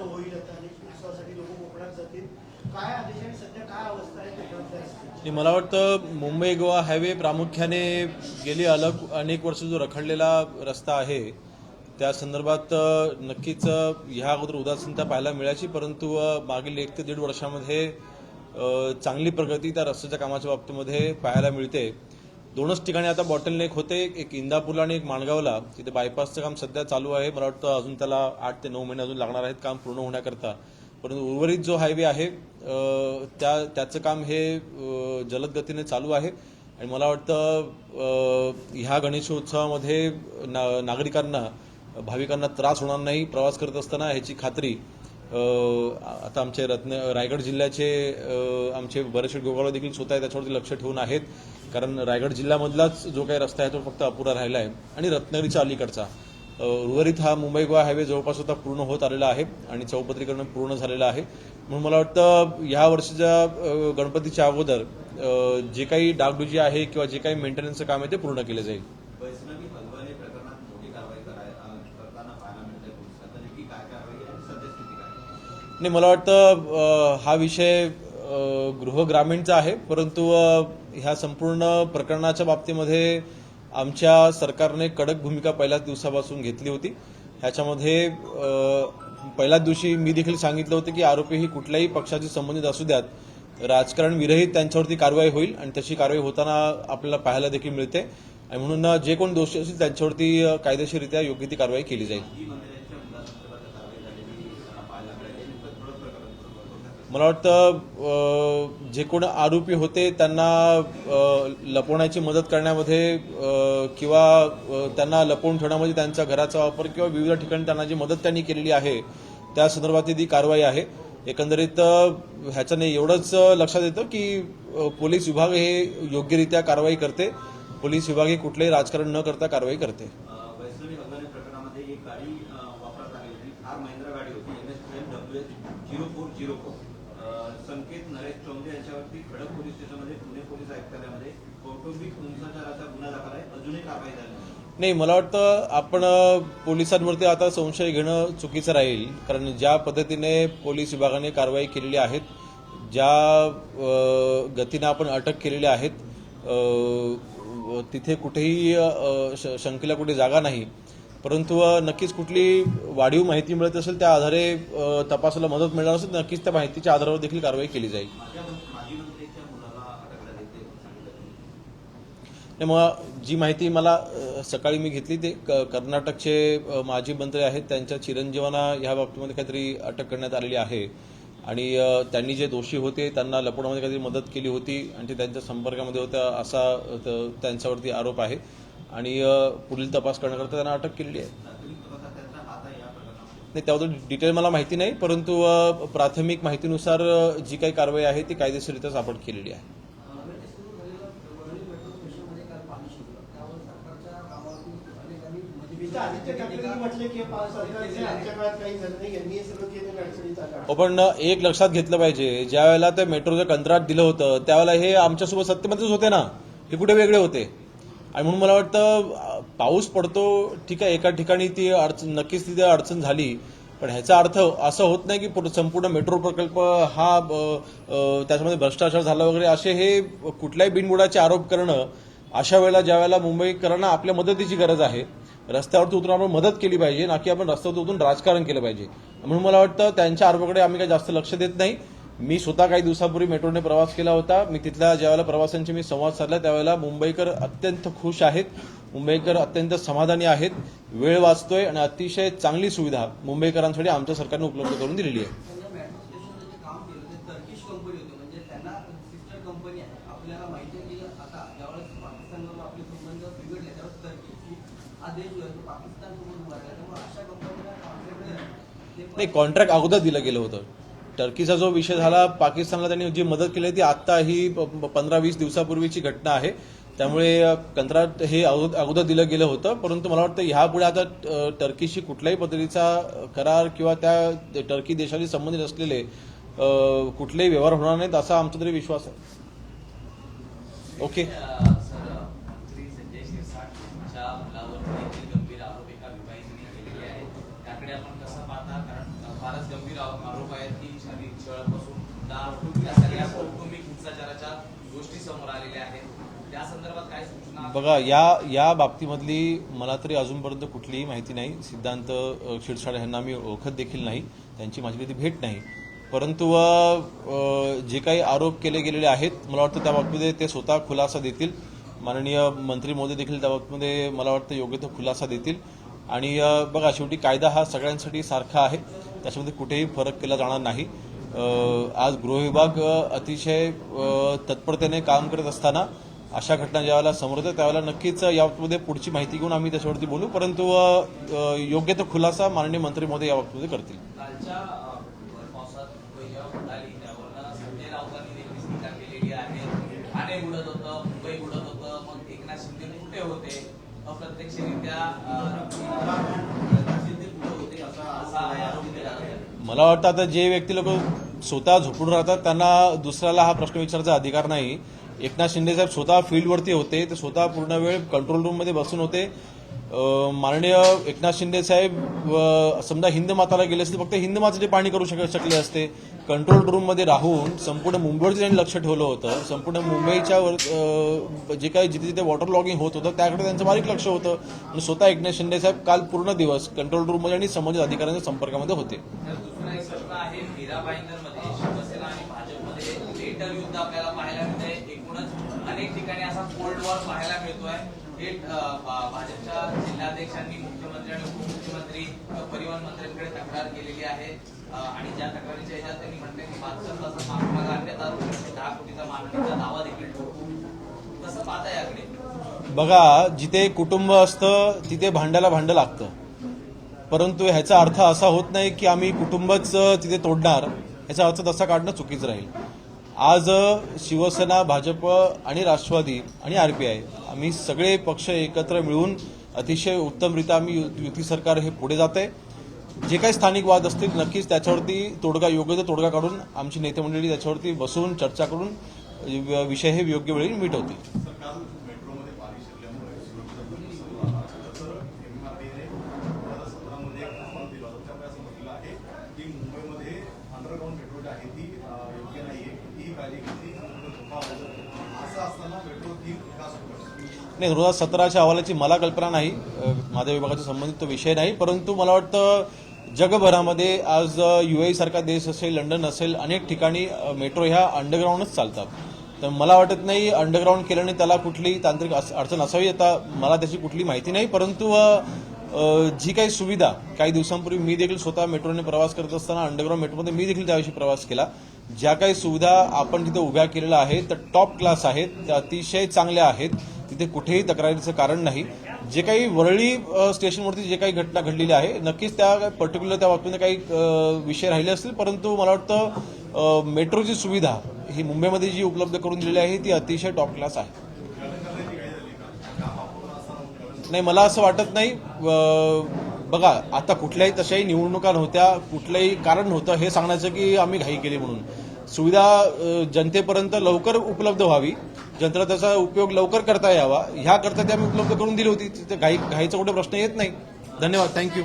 कसं होईल आता उत्सवासाठी लोक कोकणात जातील. काय सध्या काय अवस्था आहे कोकणातल्या मला वाटतं मुंबई गोवा हायवे प्रामुख्याने गेली अलग अनेक वर्ष जो रखडलेला रस्ता आहे त्या संदर्भात नक्कीच ह्या अगोदर उदासीनता पाहायला मिळायची परंतु मागील एक ते दीड वर्षामध्ये चांगली प्रगती त्या रस्त्याच्या कामाच्या बाबतीमध्ये पाहायला मिळते. दोनच ठिकाणी आता बॉटल नेक होते. एक इंदापूरला आणि एक माणगावला. तिथे बायपासचं काम सध्या चालू आहे. मला वाटतं अजून त्याला आठ ते नऊ महिने अजून लागणार आहेत काम पूर्ण होण्याकरता. परंतु उर्वरित जो हायवे आहे त्या त्याचं काम हे जलद गतीने चालू आहे. आणि मला वाटतं ह्या गणेशोत्सवामध्ये ना नागरिकांना भाविकांना त्रास होणार नाही. प्रवास करत असताना ह्याची खात्री आता आमचे रत्न रायगड जिल्ह्याचे आमचे बरेचसे गोगावळे देखील स्वतः त्याच्यावरती लक्ष ठेवून आहेत. कारण रायगड जिल्ह्यामधलाच जो काही रस्ता आहे तो फक्त अपुरा राहिला आहे. आणि रत्नागिरीच्या अलीकडचा उर्वरित हा मुंबई गोवा हायवे जवळपास आता पूर्ण होत आलेला आहे आणि चौपत्रीकरण पूर्ण झालेलं आहे. म्हणून मला वाटतं ह्या वर्षीच्या गणपतीच्या अगोदर जे काही डागडुजी आहे किंवा जे काही मेंटेनन्सचं काम आहे ते पूर्ण केलं जाईल वैष्णवी हलवाले प्रकरणात मोठी कारवाई कराय अ, करताना पाहायला मिळते पोलिसात तर नेमकी काय कारवाई आहे आणि सद्यस्थिती काय आहे? नाही मला वाटतं हा विषय गृहग्रामीणचा गृह ग्रामीणचा आहे परंतु ह्या संपूर्ण प्रकरणाच्या बाबतीमध्ये आमच्या सरकारने कडक भूमिका पहिल्याच दिवसापासून घेतली होती. ह्याच्यामध्ये पहिल्याच दिवशी मी देखील सांगितलं होतं की आरोपी ही कुठल्याही पक्षाशी संबंधित असू द्यात. राजकारण विरहित त्यांच्यावरती कारवाई होईल आणि तशी कारवाई होताना आपल्याला पाहायला देखील मिळते. आणि म्हणून जे कोण दोषी असतील त्यांच्यावरती कायदेशीररित्या योग्य ती कारवाई केली जाईल. मला वाटतं जे कोण आरोपी होते त्यांना लपवण्याची मदत करण्यामध्ये किंवा त्यांना लपवून ठेवण्यामध्ये त्यांच्या घराचा वापर किंवा विविध ठिकाणी त्यांना जी मदत त्यांनी केलेली आहे त्या संदर्भातली ती कारवाई आहे. एकंदरीत ह्याच्याने एवढंच लक्षात येतं की पोलीस विभाग हे योग्यरित्या कारवाई करते. पोलीस विभाग हे कुठलेही राजकारण न करता कारवाई करते. Zero four zero four. Police स्टेशनमध्ये पुणे पोलीस आयुक्तालयामध्ये कौटुंबिक हिंसाचाराचा गुन्हा दाखल आहे. अजूनही कारवाई झाली नाही. मला वाटतं आपण पोलिसांवरती आता संशय घेणं चुकीचं राहील. कारण ज्या पद्धतीने पोलीस विभागाने कारवाई केलेली आहेत ज्या गतीने आपण अटक केलेली आहेत तिथे कुठेही शंकेला कुठे जागा नाही. परंतु नक्कीच कुठली वाढीव माहिती मिळत असेल त्या आधारे तपासाला मदत मिळणार असेल नक्कीच त्या माहितीच्या आधारावर देखील कारवाई केली जाईल माझ्या माजी मंत्रीच्या मुलाला अटक झाली ते सांगितलं त्यामुळं मग जी माहिती मला सकाळी मी घेतली ते क- कर्नाटकचे माजी मंत्री आहेत त्यांच्या चिरंजीवांना ह्या बाबतीमध्ये काहीतरी अटक करण्यात आलेली आहे. आणि त्यांनी जे दोषी होते त्यांना लपवण्यामध्ये काहीतरी मदत केली होती आणि ते त्यांच्या संपर्कामध्ये होत्या असा त- त्यांच्यावरती आरोप आहे. आणि पुढील तपास करण्याकरता त्यांना अटक केलेली आहे. नाही त्याबद्दल डिटेल मला माहिती नाही परंतु प्राथमिक माहितीनुसार जी काही कारवाई आहे ती कायदेशीररित्या आपण केलेली आहे इथं आदित्य ठाकरेंनी म्हटले की पा- सरकारचे आमच्या काळात काही झालं नाही यांनी हे सगळं केलं अडचणीचा काळ हो, पण एक लक्षात घेतलं पाहिजे ज्या वेळेला ते मेट्रोचं कंत्राट दिलं होतं त्यावेळेला हे आमच्यासोबत सत्तेमध्येच होते ना. हे कुठे वेगळे होते. आणि म्हणून मला वाटतं पाऊस पडतो ठीक आहे एका ठिकाणी ती अडचण नक्कीच तिथे अडचण झाली. पण ह्याचा अर्थ असं होत नाही की पूर्ण- संपूर्ण मेट्रो प्रकल्प हा त्याच्यामध्ये भ्रष्टाचार झाला वगैरे असे हे कुठल्याही बिनबुडाचे आरोप करणं अशा वेळेला ज्या वेळेला मुंबईकरांना आपल्या मदतीची गरज आहे. रस्त्यावरती उतरून आपण मदत केली पाहिजे ना की आपण रस्त्यावर उतरून राजकारण केलं पाहिजे. म्हणून मला वाटतं त्यांच्या आरोपाकडे आम्ही काही जास्त लक्ष देत नाही. मी स्वतः काही दिवसापूर्वी मेट्रोने प्रवास केला होता. मी तिथल्या ज्यावेळेला प्रवाशांशी मी संवाद साधला त्यावेळेला मुंबईकर अत्यंत खुश आहेत. मुंबईकर अत्यंत समाधानी आहेत. वेळ वाचतोय आणि अतिशय चांगली सुविधा मुंबईकरांसाठी आमच्या सरकारने उपलब्ध करून दिलेली आहे त्यांनी मेट्रो स्टेशनचं जे काम केलं ते टर्किश कंपनी होती म्हणजे त्यांना सिस्टर कंपनी आहे आपल्याला माहिती आहे की आता ज्यावेळेस पाकिस्तानबरोबर आपले संबंध बिघडले त्यावेळेस टर्की हा देश जो आहे तो पाकिस्तानसोबत उभा राहिला त्यामुळे अशा कंपनीला कॉन्ट्रॅक्ट ते पण नाही कॉन्ट्रॅक्ट अगोदर दिलं गेलं होतं. टर्कीचा जो विषय झाला पाकिस्तानला त्यांनी जी मदत केली ती आत्ता ही पंधरा वीस दिवसापूर्वीची घटना आहे. त्यामुळे कंत्राट हे अगोदर दिलं गेलं होतं परंतु मला वाटतं ह्यापुढे आता टर्कीशी कुठल्याही पद्धतीचा करार किंवा त्या टर्की देशाशी संबंधित असलेले कुठलेही व्यवहार होणार नाहीत असा आमचा तरी विश्वास आहे. ओके सर मंत्री संजय शिरसाटच्या मुलावर देखील गंभीर आरोप एका विवाहितीने केलेले आहेत त्याकडे आपण कसं पाहता कारण फारच गंभीर गंभीर आरोप आहेत की शारीरिक छळापासून हुंडा या कौटुंबिक हिंसाचाराच्या गोष्टी समोर आलेल्या आहेत. त्या संदर्भात काय सूचना बघा या या बाबतीमधली मला तरी अजूनपर्यंत कुठलीही माहिती नाही. सिद्धांत अ, ह्यांना यांना मी ओळखत देखील नाही. त्यांची माझी कधी भेट नाही. परंतु जे काही आरोप केले गेलेले आहेत मला वाटतं त्या बाबतीमध्ये ते स्वतः खुलासा देतील. माननीय मंत्री मोदी देखील त्या बाबतीमध्ये मला वाटतं योग्य तो खुलासा देतील. आणि बघा शेवटी कायदा हा सगळ्यांसाठी सारखा आहे. त्याच्यामध्ये कुठेही फरक केला जाणार नाही. आज गृह विभाग अतिशय तत्परतेने काम करत असताना अशा घटना ज्यावेळेला समोर येतात त्यावेळेला नक्कीच याबाबतीमध्ये पुढची माहिती घेऊन आम्ही त्याच्यावरती बोलू. परंतु योग्य तो खुलासा माननीय मंत्री मोदी याबाबतीमध्ये करतील. मुंबई होतं मुंबई होतं मग एकनाथ शिंदे कुठे होते? मला वाटतं आता जे व्यक्ती लोक स्वतः झोपून राहतात त्यांना दुसऱ्याला हा प्रश्न विचारायचा अधिकार नाही. एकनाथ शिंदे साहेब स्वतः फील्डवरती होते ते स्वतः पूर्ण वेळ कंट्रोल रूममध्ये बसून होते. माननीय एकनाथ शिंदे साहेब समजा हिंद माताला गेले असते फक्त हिंद माताचे पाणी करू शक शकले असते. कंट्रोल रूममध्ये राहून संपूर्ण मुंबईवर त्यांनी लक्ष ठेवलं होतं. संपूर्ण मुंबईच्या वर जे काही जिथे जिथे वॉटर लॉगिंग होत होतं त्याकडे त्यांचं बारीक लक्ष होतं. आणि स्वतः एकनाथ शिंदे साहेब काल पूर्ण दिवस कंट्रोल रूममध्ये आणि संबंधित अधिकाऱ्यांच्या संपर्कामध्ये होते. आपल्याला पाहायला मिळतोय. एकूणच अनेक ठिकाणी असा कोल्ड वॉर पाहायला मिळतोय. थेट भाजपच्या जिल्हाध्यक्षांनी मुख्यमंत्री आणि उपमुख्यमंत्री परिवहन मंत्र्यांकडे तक्रार केलेली आहे. आणि ज्या तक्रारीच्या ह्याच्यात त्यांनी म्हटलं की बहात्तर तासात मागोमाग अन्यथा दोनशे दहा कोटीचा मागणीचा दावा देखील ठोकू कसं पाहता याकडे. बघा जिथे कुटुंब असतं तिथे भांड्याला भांडं लागतं. परंतु ह्याचा अर्थ असा होत नाही की आम्ही कुटुंबच तिथे तोडणार. ह्याचा अर्थ तसा काढणं चुकीचं राहील. आज शिवसेना भाजप आणि राष्ट्रवादी आणि आर पी आय आम्ही सगळे पक्ष एकत्र मिळून अतिशय उत्तमरित्या आम्ही यु- युती सरकार हे पुढे जात. आहे जे काही स्थानिक वाद असतील नक्कीच त्याच्यावरती तोडगा योग्य तो तोडगा काढून आमची नेते मंडळी त्याच्यावरती बसून चर्चा करून विषय हे योग्य वेळी मिटवतील. की मुंबईमध्ये अंडरग्राऊंड मेट्रो जी आहे ती नाही दोन सतराच्या अहवालाची मला कल्पना नाही. माझ्या विभागाच्या संबंधित तो विषय नाही परंतु मला वाटतं जगभरामध्ये आज युएई सारखा देश असेल लंडन असेल अनेक ठिकाणी मेट्रो ह्या अंडरग्राऊंडच चालतात. तर मला वाटत नाही अंडरग्राऊंड केल्याने त्याला कुठली तांत्रिक अडचण असावी आता मला त्याची कुठली माहिती नाही परंतु जी काही सुविधा काही दिवसांपूर्वी मी देखील स्वतः मेट्रोने प्रवास करत असताना अंडरग्राऊंड मेट्रोमध्ये मी देखील त्याविषयी प्रवास केला. ज्या काही सुविधा आपण तिथे उभ्या केलेल्या आहेत त्या टॉप क्लास आहेत त्या अतिशय चांगल्या आहेत. तिथे कुठेही तक्रारीचं कारण नाही. जे काही वरळी स्टेशनवरती जे काही घटना घडलेली आहे नक्कीच त्या पर्टिक्युलर त्या बाबतीमध्ये काही विषय राहिले असतील. परंतु मला वाटतं मेट्रोची सुविधा ही मुंबईमध्ये जी उपलब्ध करून दिलेली आहे ती अतिशय टॉप क्लास आहे. नाही मला असं वाटत नाही बघा आता कुठल्याही तशाही निवडणुका नव्हत्या कुठलंही कारण नव्हतं हे सांगण्याचं की आम्ही घाई केली म्हणून. सुविधा जनतेपर्यंत लवकर उपलब्ध व्हावी जनतेला त्याचा उपयोग लवकर करता यावा ह्याकरता ते ती आम्ही उपलब्ध करून दिली होती तिथे घाई घाईचा कुठे प्रश्न येत नाही. धन्यवाद थँक्यू.